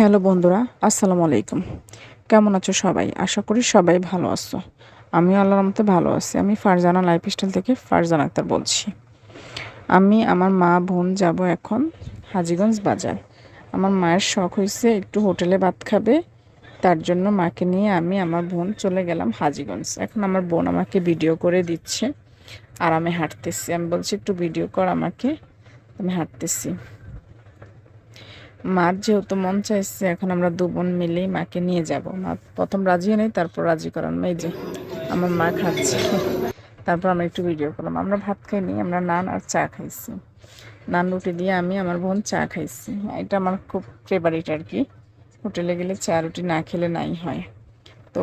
Hello বন্ধুরা, আসসালামু আলাইকুম। কেমন আছো সবাই? আশা করি সবাই ভালো আছো। আমি আল্লাহর মতে ভালো আছি। আমি ফারজানা লাইফস্টাইল থেকে ফারজানা আক্তার বলছি। আমি আমার মা বোন যাব এখন হাজিগঞ্জ বাজার। আমার মায়ের শখ হয়েছে একটু হোটেলে ভাত খাবে। তার জন্য মাকে নিয়ে আমি আমার বোন চলে গেলাম হাজিগঞ্জ। এখন আমার বোন আমাকে ভিডিও করে দিচ্ছে। আর আমি হাঁটতেছি। আমি বলছি, একটু ভিডিও কর আমাকে। আমি হাঁটতেছি। মার যেহেতু মন চাইছে, এখন আমরা দু বোন মিলেই মাকে নিয়ে যাব। মা প্রথম রাজি নেই তারপর রাজি করান। এই যে, আমার মা খাচ্ছে। তারপর আমরা একটু ভিডিও করলাম। আমরা ভাত খাইনি, আমরা নান আর চা খাইছি। নান রুটি দিয়ে আমি আমার বোন চা খাইছি। এটা আমার খুব ফেভারিট আর কি। হোটেলে গেলে চা রুটি না খেলে নাই হয়। তো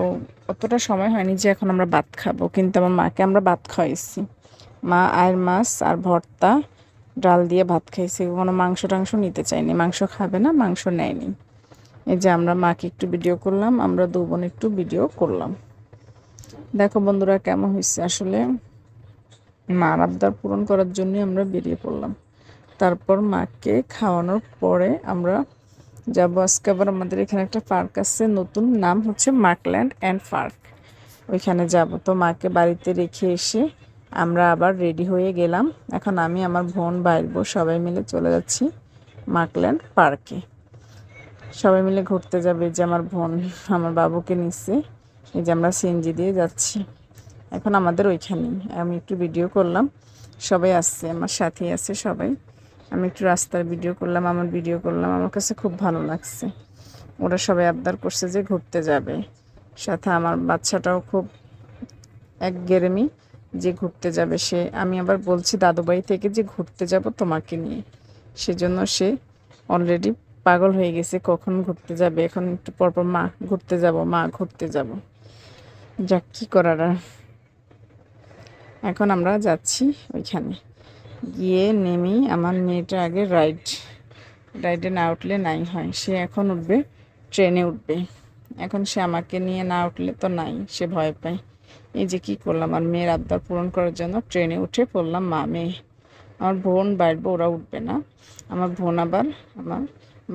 অতটা সময় হয়নি যে এখন আমরা ভাত খাব। কিন্তু আমার মাকে আমরা ভাত খাওয়াইছি। মা, আয়ের মাছ আর ভর্তা ডাল দিয়ে ভাত খাইছি কোনো মাংস টাংস নিতে চাইনি মাংস খাবে না, মাংস নেয়নি। এই যে আমরা মাকে একটু ভিডিও করলাম, আমরা দু বোন একটু ভিডিও করলাম। দেখো বন্ধুরা কেমন হয়েছে আসলে মার আবদার পূরণ করার জন্যই আমরা বেরিয়ে পড়লাম। তারপর মাকে খাওয়ানোর পরে আমরা যাব। আজকে আবার আমাদের এখানে একটা পার্ক আছে, নতুন নাম হচ্ছে মার্কল্যান্ড অ্যান্ড পার্ক। ওইখানে যাব। তো মাকে বাড়িতে রেখে এসে আমরা আবার রেডি হয়ে গেলাম। এখন আমি আমার বোন বাইর সবাই মিলে চলে যাচ্ছি মার্কল্যান্ড পার্কে। সবাই মিলে ঘুরতে যাবে যে আমার বোন, আমার বাবুকে নিচ্ছে। এই যে আমরা সিএনজি দিয়ে যাচ্ছি। এখন আমাদের ওইখানেই আমি একটু ভিডিও করলাম। সবাই আসছে, আমার সাথেই আছে সবাই। আমি একটু রাস্তার ভিডিও করলাম, আমার ভিডিও করলাম। আমার কাছে খুব ভালো লাগছে। ওরা সবাই আবদার করছে যে ঘুরতে যাবে। সাথে আমার বাচ্চাটাও খুব এক গেরেমি। যে ঘুরতে যাবে সে। আমি আবার বলছি দাদুবাড়ি থেকে যে ঘুরতে যাব তোমাকে নিয়ে। সেজন্য সে অলরেডি পাগল হয়ে গেছে, কখন ঘুরতে যাবে? এখন একটু পরপর মা ঘুরতে যাব, মা ঘুরতে যাব। যাক, কী করার এখন আমরা যাচ্ছি ওইখানে। গিয়ে নেমেই আমার মেয়েটা আগে রাইড রাইডে না উঠলে নাই হয়। সে এখন উঠবে ট্রেনে উঠবে। এখন সে আমাকে নিয়ে না উঠলে তো নাই, সে ভয় পায়। এই যে কী করলাম, আর মেয়ের আবদার পূরণ করার জন্য ট্রেনে উঠে পড়লাম মা, মেয়ে। আমার বোন বাইরবো ওরা উঠবে না। আমার বোন আবার আমার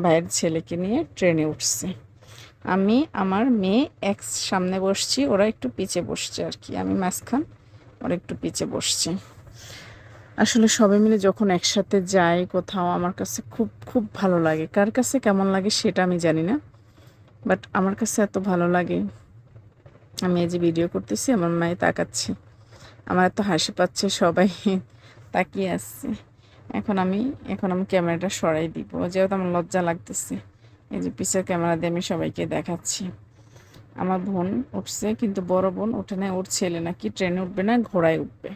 ভাইয়ের ছেলেকে নিয়ে ট্রেনে উঠছে। আমি, আমার মেয়ে এক সামনে বসছি, ওরা একটু পিছে বসছে আর কি। আমি মাঝখান, ওরা একটু পিছে বসছে। আসলে সবাই মিলে যখন একসাথে যাই কোথাও, আমার কাছে খুব খুব ভালো লাগে। কার কাছে কেমন লাগে সেটা আমি জানি না, বাট আমার কাছে এত ভালো লাগে। আমি এই যে ভিডিও করতেছি, আমার মায়ে তাকাচ্ছে। আমার এত হাসি পাচ্ছে, সবাই তাকিয়ে আসছে এখন আমি এখন আমি ক্যামেরাটা সরাই দিব। যেহেতু আমার লজ্জা লাগতেছে, এই যে পিছের ক্যামেরা দিয়ে আমি সবাইকে দেখাচ্ছি। আমার বোন উঠছে, কিন্তু বড় বোন উঠে না ওর ছেলে নাকি ট্রেনে উঠবে না, ঘোড়ায় উঠবে।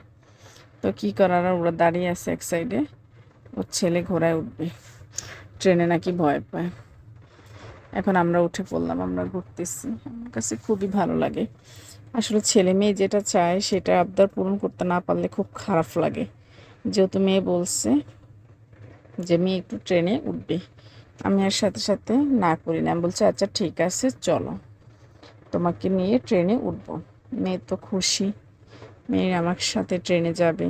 তো কী করার ওরা দাঁড়িয়ে আছে এক সাইডে ওর ছেলে ঘোড়ায় উঠবে। ট্রেনে নাকি ভয় পায়। এখন আমরা উঠে পড়লাম, আমরা ঘুরতেছি। আমার কাছে খুবই ভালো লাগে। আসলে ছেলে মেয়ে যেটা চায় সেটা আবদার পূরণ করতে না পারলে খুব খারাপ লাগে। যেহেতু মেয়ে বলছে যে, মেয়ে একটু ট্রেনে উঠবে। আমি আর সাথে সাথে না করি না। বলছি আচ্ছা ঠিক আছে, চলো। তোমাকে নিয়ে ট্রেনে উঠবো। মেয়ে তো খুশি। মেয়ে আমার সাথে ট্রেনে যাবে।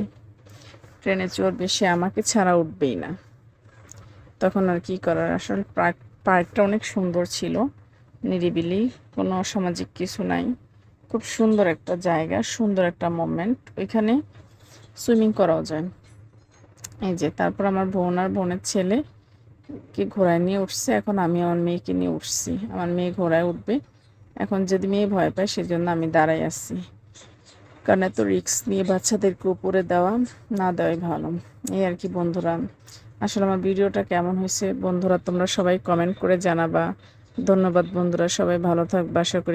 ট্রেনে চড়বে, সে আমাকে ছাড়া উঠবেই না। তখন আর কি করার? আসলে প্রাক পার্কটা অনেক সুন্দর ছিল। নিরিবিলি, কোনো অসামাজিক কিছু নাই। খুব সুন্দর একটা জায়গা, সুন্দর একটা মোমেন্ট ওইখানে সুইমিং করাও যায়। এই যে, তারপর আমার বোন আর বোনের ছেলে কি ঘোড়ায় নিয়ে উঠছে। এখন আমি আমার মেয়েকে নিয়ে উঠছি। আমার মেয়ে ঘোড়ায় উঠবে। এখন যদি মেয়ে ভয় পায়, সেজন্য আমি দাঁড়াই আছি। কারণ এত রিক্স নিয়ে বাচ্চাদেরকে উপরে দেওয়া না দেওয়াই ভালো। এই আর কি বন্ধুরা। আসলে আমার ভিডিওটা কেমন হয়েছে, বন্ধুরা তোমরা সবাই কমেন্ট করে জানাবা। ধন্যবাদ বন্ধুরা, সবাই ভালো থাক আশা করি